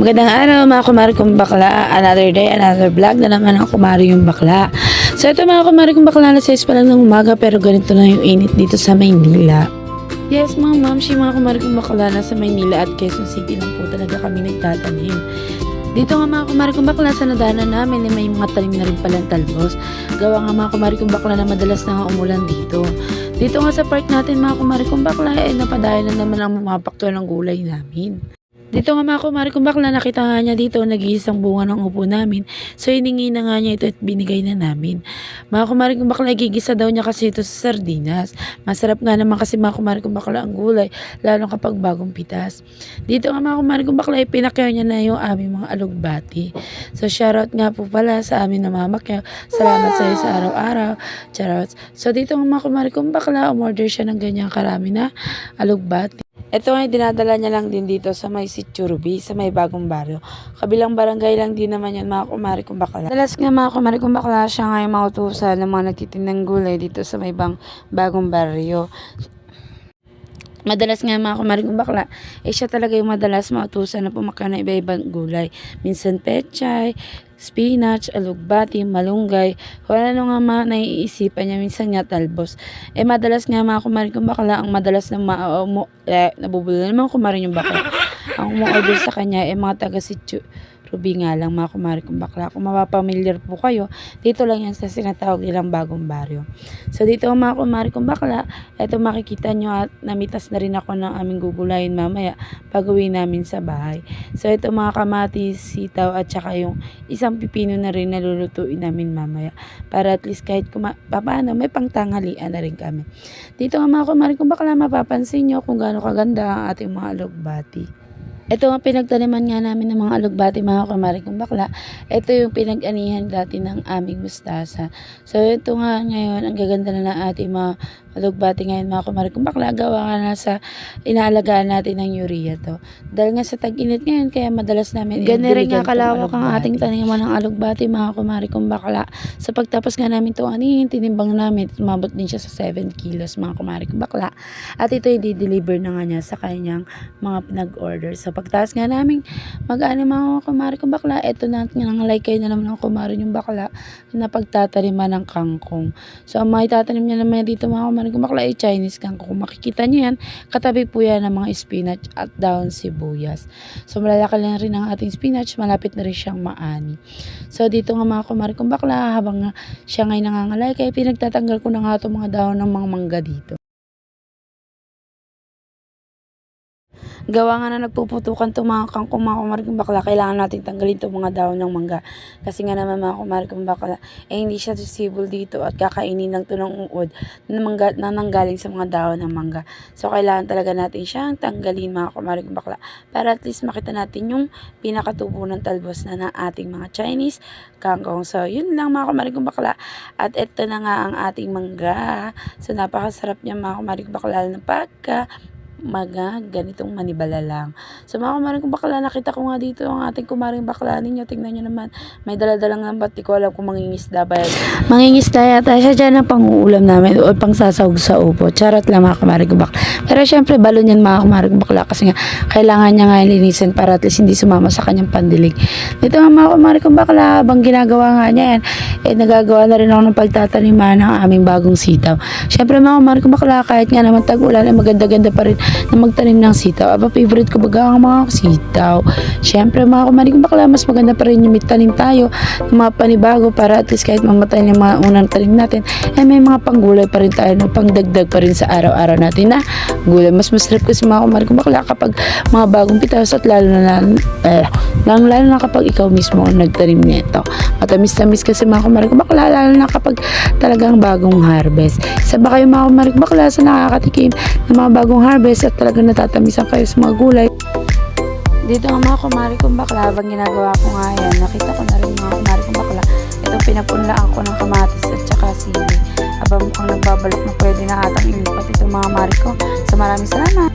Magandang araw mga kumari kong bakla. Another day, another vlog na naman ang kumari yung bakla. So ito mga kumari kong bakla, na 6 pa lang ng umaga pero ganito na yung init dito sa Maynila. Yes mga ma'am, si mga kumari kong bakla nasa Maynila at Quezon City lang po talaga kami nagtatanim. Dito nga mga kumari kong bakla sa nadaanan namin eh, may mga tanim na rin palang talbos. Gawa nga mga kumari kong bakla na madalas na umulan dito. Dito nga sa park natin mga kumari kong bakla eh napadayan na naman ang mapakto ng gulay namin. Dito nga mga kumari kong bakla, nakita nga niya dito, nag-iisang bunga ng upo namin. So, hiningi na nga niya ito at binigay na namin. Mga kumari kong bakla, gigisa daw niya kasi ito sa sardinas. Masarap nga naman kasi mga kumari kong bakla ang gulay, lalo kapag bagong pitas. Dito nga mga kumari kong bakla, pinakyaw niya na yung aming mga alugbati. So, shoutout nga po pala sa amin na mamakyaw. Salamat sa iyo sa araw-araw. Charot. So, dito nga mga kumari kong bakla, umorder siya ng ganyang karami na alugbati. Ito ay dinadala niya lang din dito sa may Sitchurubi, sa may bagong baryo. Kabilang barangay lang din naman yan mga kumari kong bakla. Dalas nga mga kumari kong bakla, siya nga yung mautusan ng mga nagtitinang gulay dito sa may bang bagong baryo. Madalas nga mga kumari kong bakla, eh siya talaga yung madalas mautusan na pumakya ng iba-ibang gulay. Minsan pechay, spinach, alugbati, malunggay, kung ano nga mga naiisipan niya, minsan nga talbos. Eh madalas nga mga kumari kong bakla, ang madalas na ma- umu- eh, nabubulo naman kumari yung bakla. Ang umu-order sa kanya, eh mga taga Sitio, Ruby nga lang mga kumari kong bakla. Kung mapapamilyar po kayo, dito lang yan sa sinatawag nilang bagong baryo. So dito mga kumari kong bakla, eto makikita nyo at namitas na rin ako ng aming gugulayin mamaya pag-uwi namin sa bahay. So ito mga kamatis, sitaw at saka yung isang pipino na rin na lulutuin namin mamaya. Para at least kahit kuma- papaano, may pangtanghalian na rin kami. Dito mga kumari kong bakla, mapapansin nyo kung gaano kaganda ang ating mga alugbati. Ito ang pinagtaniman nga namin ng mga alugbati mga kumari kong bakla. Ito yung pinag-anihan dati ng aming mustasa. So ito nga ngayon, ang gaganda na ng ating mga alugbati ngayon mga kumari kong bakla. Gawa nga na sa inaalagaan natin ng urea to. Dahil nga sa tag-init ngayon, kaya madalas namin Ganun rin nga kalawak ang ating taniman ng alugbati mga kumari kong bakla. Sa pagtapos nga namin ito anihin, tinimbang namin, umabot din siya sa 7 kilos mga kumari kong bakla. At ito i-deliver na nga niya sa kanyang mga pinag-order. So pagtaas nga namin, mag-ano mga kumari kong bakla, ito na nga laykay na naman ng kumari yung bakla na pagtataniman ng kangkong. So ang mga itatanim niya naman dito mga kumari kong bakla ay Chinese kangkong. Kung makikita niyo yan, katabi po yan ng mga spinach at down sibuyas. So malalaki lang rin ang ating spinach, malapit na rin siyang maani. So dito nga mga kumari kong bakla, habang siya ngay nangangalay, kaya pinagtatanggal ko na nga itong mga dahon ng mga mangga dito. Gawa nga na nagpuputukan itong mga kangkong mga kumari bakla, kailangan natin tanggalin itong mga dahon ng mangga. Kasi nga naman mga kumari bakla, eh hindi siya suitable dito at kakainin lang ito ng uod na, mangga, na nanggaling sa mga dahon ng mangga. So kailangan talaga natin siyang tanggalin mga kumari bakla para at least makita natin yung pinakatubo ng talbos na ng ating mga Chinese kangkong. So yun lang mga kumari bakla. At ito na nga ang ating mangga. So napakasarap niya mga kumari bakla na pagka mga ganitong manibala lang. So mga kumaring kong bakla, nakita ko nga dito ang ating kumaring bakla ninyo. Tingnan nyo naman, may daladalang lambat. Di ko alam kung mangingisda ba yan. Mangingisda yata siya dyan ang panguulam namin o pang sasahog sa upo. Charot lang mga kumaring bakla. Pero syempre, balon yan mga kumaring bakla kasi nga kailangan niya nga linisin para at least hindi sumama sa kanyang pandilig. Dito nga mga kumaring bakla, habang ginagawa nga niya yan, eh nagagawa na rin ako ng pagtataniman ng aming bagong sitaw. Syempre mga kumaring bakla, kahit nga naman tag-ulan, ay maganda-ganda pa rin na magtanim ng sitaw. Aba, favorite ko baga ang mga sitaw. Siyempre, mga kumari kong bakla, mas maganda pa rin yung may tayo ng mga panibago para at least kahit mamatay ng mga unang tanim natin, eh may mga panggulay pa rin tayo, no, pangdagdag pa rin sa araw-araw natin na gulay. Mas masarap kasi mga kumari kong bakla kapag mga bagong pitas at lalo na eh, lalo, lalo na kapag ikaw mismo nagtanim nito. Matamis-tamis kasi mga kumari kong bakla, lalo na kapag talagang bagong harvest. Isa ba kayo mga kumari kong bakla sa nakakatikim ng mga bagong harvest at talagang natatamisan kayo sa mga gulay. Dito nga mga kumari kong bakla, habang ginagawa ko nga yan, nakita ko na rin mga kumari kong bakla. Ito pinapunlaan ko ng kamatis at saka sili. Aba mukhang nagbabalot na pwede na atang ilipat itong mga mari ko. So maraming salamat.